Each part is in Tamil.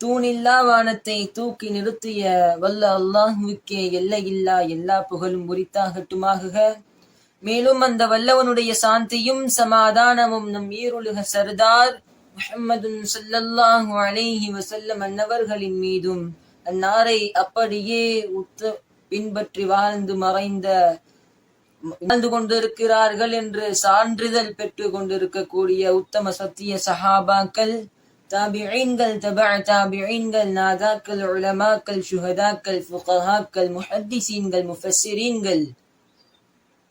தூணில்லா வானத்தை தூக்கி நிறுத்திய வல்ல அல்லாஹுக்கே எல்லையில்லா எல்லா புகழும் உரித்தாகட்டுமாகுக மேலும் அந்த வல்லவனுடைய சாந்தியும் சமாதானமும் நம் ஈருலக சர்தார் முஹம்மதுன் ஸல்லல்லாஹு அலைஹி வஸல்லம் அன்னவர்களின் மீதும் அந்நாரை அப்படியே உத்த பின்பற்றி வாழ்ந்து மறைந்த வாழ்ந்து கொண்டிருக்கிறார்கள் என்று சான்றிதழ் பெற்று கொண்டிருக்கக்கூடிய உத்தம சத்திய சஹாபாக்கள் தாபிஈன்கள் தபா தாபிஈன்கள் நாதாக்கள் உலமாக்கள் சுஹதாக்கள் ஃபுகஹாக்கள் முஹத்திசீன்கள் முஃபஸ்ஸிரீன்கள்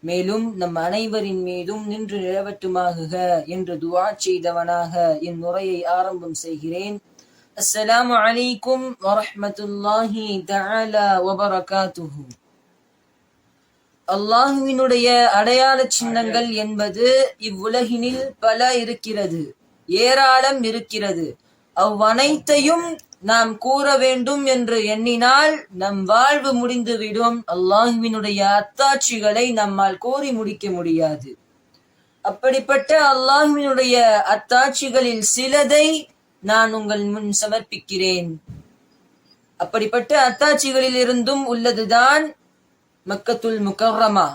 மேலும் நம் அனைவரின் மீதும் நின்று நிலவட்டுமாகுக என்று துவா செய்தவனாக என் முறையை ஆரம்பம் செய்கிறேன். அஸ்ஸலாமு அலைக்கும் வரஹ்மத்துல்லாஹி தஆலா வபரகாத்துஹு. அல்லாஹுவினுடைய அடையாள சின்னங்கள் என்பது இவ்வுலகினில் பல இருக்கிறது. ஏராளம் இருக்கிறது. அவ்வனைத்தையும் நாம் கூற வேண்டும் என்று எண்ணினால் நம் வாழ்வு முடிந்துவிடும். அல்லாஹுவினுடைய அத்தாட்சிகளை நம்மால் கூறி முடிக்க முடியாது. அப்படிப்பட்ட அல்லாஹுவினுடைய அத்தாட்சிகளில் சிலதை நான் உங்கள் முன் சமர்ப்பிக்கிறேன். அப்படிப்பட்ட அத்தாட்சிகளில் இருந்தும் உள்ளதுதான் மக்கத்துல் முக்கர்ரமா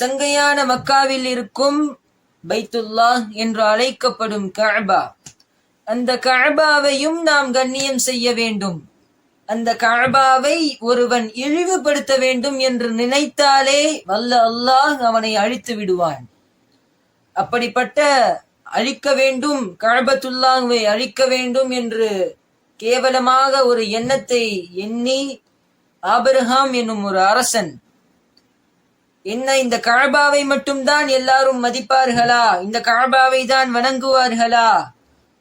சங்கையான மக்காவில் இருக்கும் பைத்துல்லா என்று அழைக்கப்படும் கஅபா. அந்த கஅபாவையும் நாம் கண்ணியம் செய்ய வேண்டும். அந்த கஅபாவை ஒருவன் இழிவுபடுத்த வேண்டும் என்று நினைத்தாலே வல்ல அல்லாஹ் அவனை அழித்து விடுவான். அப்படிப்பட்ட அழிக்க வேண்டும் கஅபத்துல்லாஹ்வை அழிக்க வேண்டும் என்று கேவலமாக ஒரு எண்ணத்தை எண்ணி ஆபிரகாம் என்னும் ஒரு அரசன் என்ன இந்த கழபாவை மட்டும்தான் எல்லாரும் மதிப்பார்களா? இந்த கழபாவை தான் வணங்குவார்களா?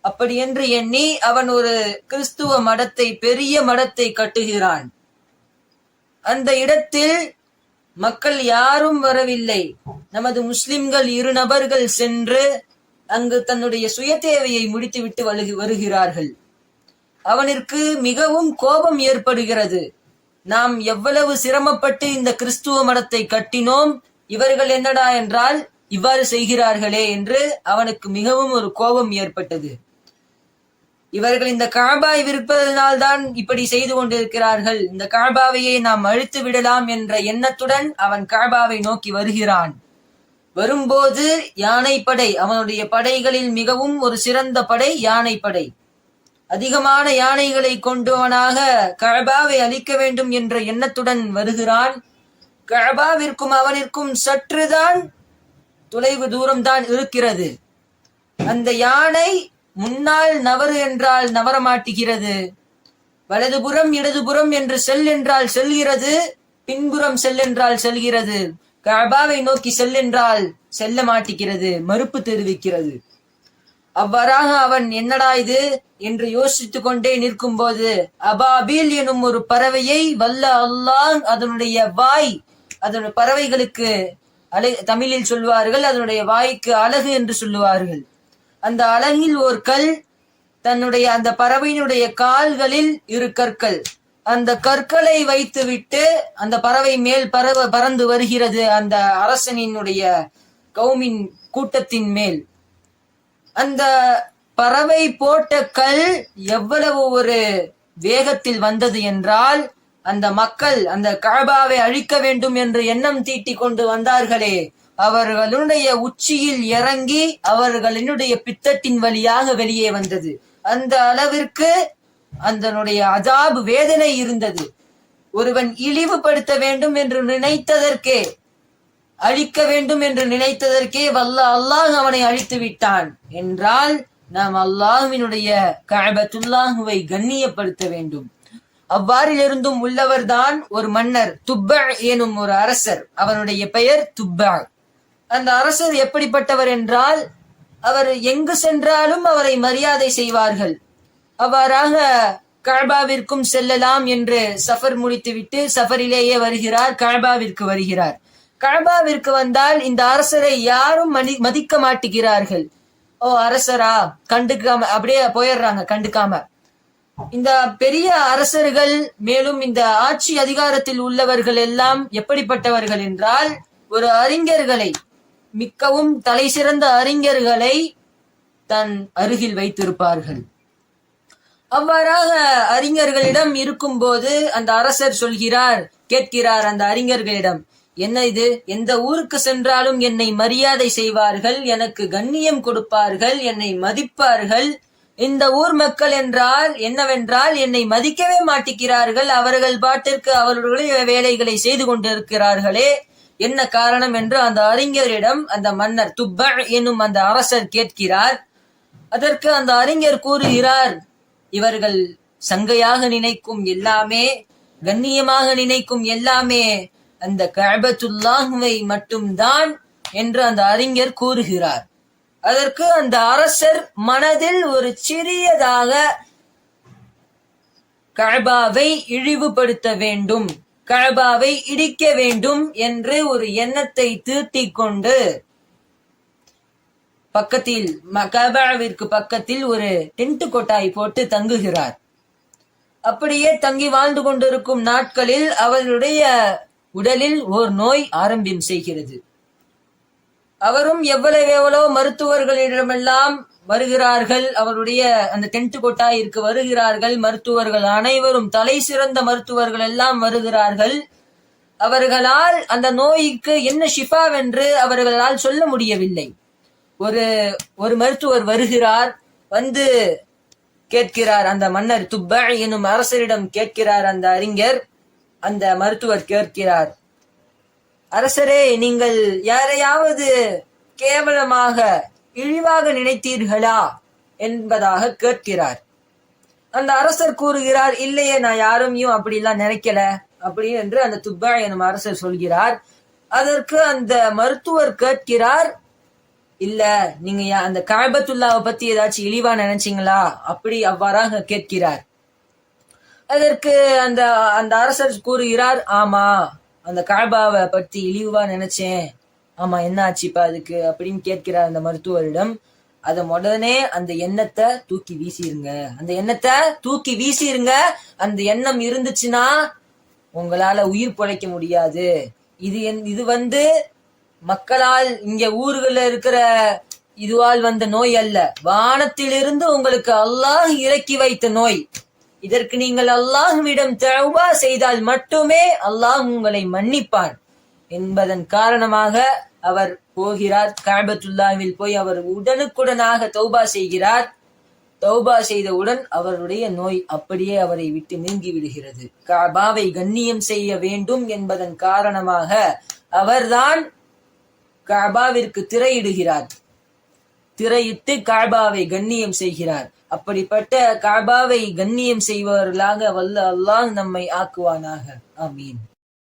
அப்படி என்று எண்ணி அவன் ஒரு கிறிஸ்துவ மடத்தை பெரிய மடத்தை கட்டுகிறான். அந்த இடத்தில் மக்கள் யாரும் வரவில்லை. நமது முஸ்லிம்கள் இரு நபர்கள் சென்று அங்கு தன்னுடைய சுய தேவையை முடித்துவிட்டு வருகிறார்கள். அவனிற்கு மிகவும் கோபம் ஏற்படுகிறது. நாம் எவ்வளவு சிரமப்பட்டு இந்த கிறிஸ்துவ மடத்தை கட்டினோம் இவர்கள் என்னடா என்றால் இவ்வாறு செய்கிறார்களே என்று அவனுக்கு மிகவும் ஒரு கோபம் ஏற்பட்டது. இவர்கள் இந்த காபாய் விற்பதனால் தான் இப்படி செய்து கொண்டிருக்கிறார்கள். இந்த காபாவையே நாம் அழித்து விடலாம் என்ற எண்ணத்துடன் அவன் காபாவை நோக்கி வருகிறான். வரும்போது யானைப்படை அவனுடைய படைகளில் மிகவும் ஒரு சிறந்த படை யானைப்படை. அதிகமான யானைகளை கொண்டவனாக கழபாவை அழிக்க வேண்டும் என்ற எண்ணத்துடன் வருகிறான். கழபாவிற்கும் அவனிற்கும் சற்றுதான் தொலைவு தூரம்தான் இருக்கிறது. அந்த யானை முன்னால் நவறு என்றால் நவரமாட்டுகிறது வலதுபுறம் இடதுபுறம் என்று செல் என்றால் செல்கிறது பின்புறம் செல் என்றால் செல்கிறது. கபாவை நோக்கி செல் என்றால் செல்ல மாட்டுகிறது மறுப்பு தெரிவிக்கிறது. அவ்வாறாக அவன் என்னடா இது என்று யோசித்துக் கொண்டே நிற்கும் போது அபாபில் எனும் ஒரு பறவையை வல்ல அல்லாஹ் அதனுடைய வாய் அதனுடைய பறவைகளுக்கு அலை தமிழில் சொல்வார்கள் அதனுடைய வாய்க்கு அழகு என்று சொல்லுவார்கள். அந்த அழகில் ஒரு கல் தன்னுடைய அந்த பறவையினுடைய கால்களில் இரு கற்கள். அந்த கற்களை வைத்துவிட்டு அந்த பறவை மேல் பறவ பறந்து வருகிறது அந்த அரசனினுடைய கௌமின் கூட்டத்தின் மேல். அந்த பறவை போட்ட கல் எவ்வளவு ஒரு வேகத்தில் வந்தது என்றால் அந்த மக்கள் அந்த கழபாவை அழிக்க வேண்டும் என்று எண்ணம் தீட்டி கொண்டு வந்தார்களே. அவர்களுடைய உச்சியில் இறங்கி அவர்களினுடைய பித்தட்டின் வழியாக வெளியே வந்தது. அந்த அளவிற்கு அதனுடைய அஜாபு வேதனை இருந்தது. ஒருவன் இழிவுபடுத்த வேண்டும் என்று நினைத்ததற்கே அழிக்க வேண்டும் என்று நினைத்ததற்கே வல்ல அல்லாஹ் அவனை அழித்து விட்டான். என்றால் நாம் அல்லாஹுவினுடைய கபத்துல்லாஹுவை கண்ணியப்படுத்த வேண்டும். அவ்வாறிலிருந்தும் உள்ளவர்தான் ஒரு மன்னர் துப்ப எனும் ஒரு அரசர். அவனுடைய பெயர் துப்பா. அந்த அரசர் எப்படிப்பட்டவர் என்றால் அவர் எங்கு சென்றாலும் அவரை மரியாதை செய்வார்கள். அவ்வாறாக கழ்பாவிற்கும் செல்லலாம் என்று சஃபர் முடித்துவிட்டு சஃபரிலேயே வருகிறார் கழ்பாவிற்கு வருகிறார். கழபாவிற்கு வந்தால் இந்த அரசரை யாரும் மதிக்க மாட்டுகிறார்கள். ஓ அரசரா? கண்டுக்காம அப்படியே போயிடுறாங்க கண்டுக்காம. இந்த பெரிய அரசர்கள் மேலும் இந்த ஆட்சி அதிகாரத்தில் உள்ளவர்கள் எல்லாம் எப்படிப்பட்டவர்கள் என்றால் ஒரு அறிஞர்களை மிக்கவும் தலை சிறந்த அறிஞர்களை தன் அருகில் வைத்திருப்பார்கள். அவ்வாறாக அறிஞர்களிடம் இருக்கும்போது அந்த அரசர் சொல்கிறார் கேட்கிறார் அந்த அறிஞர்களிடம் என்ன இது? எந்த ஊருக்கு சென்றாலும் என்னை மரியாதை செய்வார்கள் எனக்கு கண்ணியம் கொடுப்பார்கள் என்னை மதிப்பார்கள். இந்த ஊர் மக்கள் என்றால் என்னவென்றால் என்னை மதிக்கவே மாட்டிக்கிறார்கள். அவர்கள் பாட்டிற்கு அவர்களுடைய வேலைகளை செய்து கொண்டிருக்கிறார்களே. என்ன காரணம் என்று அந்த அறிஞரிடம் அந்த மன்னர் துப்ப என்னும் அந்த அரசர் கேட்கிறார். அதற்கு அந்த அறிஞர் கூறுகிறார் இவர்கள் சங்கையாக நினைக்கும் எல்லாமே கண்ணியமாக நினைக்கும் எல்லாமே அந்த கபத்துல்லாஹுவை மட்டும்தான் என்று அந்த அறிஞர் கூறுகிறார். அதற்கு அந்த அரசர் மனதில் ஒரு சிறியதாக கபாவை இழிவுபடுத்த வேண்டும் கபாவை இடிக்க வேண்டும் என்று ஒரு எண்ணத்தை தீர்த்திக் கொண்டு பக்கத்தில் ம- பக்கத்தில் ஒரு டென்ட் கொட்டாய் போட்டு தங்குகிறார். அப்படியே தங்கி வாழ்ந்து கொண்டிருக்கும் நாட்களில் அவருடைய உடலில் ஓர் நோய் ஆரம்பம் செய்கிறது. அவரும் எவ்வளவு எவ்வளோ மருத்துவர்களிடமெல்லாம் வருகிறார்கள் அவருடைய அந்த டென்ட் கொட்டாயிற்கு வருகிறார்கள் மருத்துவர்கள் அனைவரும் தலை சிறந்த மருத்துவர்கள் எல்லாம் வருகிறார்கள். அவர்களால் அந்த நோய்க்கு என்ன ஷிஃபாவென்று அவர்களால் சொல்ல முடியவில்லை. ஒரு ஒரு மருத்துவர் வருகிறார் வந்து கேட்கிறார் அந்த மன்னர் துப்பா எனும் அரசரிடம் கேட்கிறார் அந்த அறிஞர். அந்த மருத்துவர் கேட்கிறார் அரசரே நீங்கள் யாரையாவது கேவலமாக இழிவாக நினைத்தீர்களா? என்பதாக கேட்கிறார். அந்த அரசர் கூறுகிறார் இல்லையே நான் யாரையும் அப்படிலாம் நினைக்கல. அப்படி என்று அந்த துப்பா எனும் அரசர் சொல்கிறார். அதற்கு அந்த மருத்துவர் கேட்கிறார் இல்ல நீங்க யா- அந்த காபத்துல்லாவை பத்தி ஏதாச்சும் இழிவா நினைச்சீங்களா? அப்படி அவ்வாறாக கேட்கிறார். அதற்கு அந்த அந்த அரசர் கூறுகிறார் ஆமா அந்த காபாவை பத்தி இழிவா நினைச்சேன். ஆமா என்ன ஆச்சுப்பா அதுக்கு? அப்படின்னு கேட்கிறார் அந்த மருத்துவரிடம். அத உடனே அந்த எண்ணத்தை தூக்கி வீசிருங்க. அந்த எண்ணத்தை தூக்கி வீசிருங்க. அந்த எண்ணம் இருந்துச்சுன்னா உங்களால உயிர் பிழைக்க முடியாது. இது இது வந்து மக்களால் இங்க ஊர்கள்ல இருக்கிற இதுவால் வந்த நோய் அல்ல. வானத்திலிருந்து உங்களுக்கு அல்லாஹ் இறக்கி வைத்த நோய். இதற்கு நீங்கள் அல்லாஹ்விடம் தௌபா செய்தால் மட்டுமே அல்லாஹ் உங்களை மன்னிப்பான் என்பதன் காரணமாக அவர் போகிறார். காபத்துல்லாவில் போய் அவர் உடனுக்குடனாக தௌபா செய்கிறார். தௌபா செய்தவுடன் அவருடைய நோய் அப்படியே அவரை விட்டு நீங்கி விடுகிறது. காபாவை கண்ணியம் செய்ய வேண்டும் என்பதன் காரணமாக அவர்தான் காபாவிற்கு திரையிடுகிறார். திரையிட்டு காபாவை கண்ணியம் செய்கிறார். அப்படிப்பட்ட காபாவை கண்ணியம் செய்பவர்களாக வல்ல அல்லாஹ் நம்மை ஆக்குவானாக. ஆமீன்.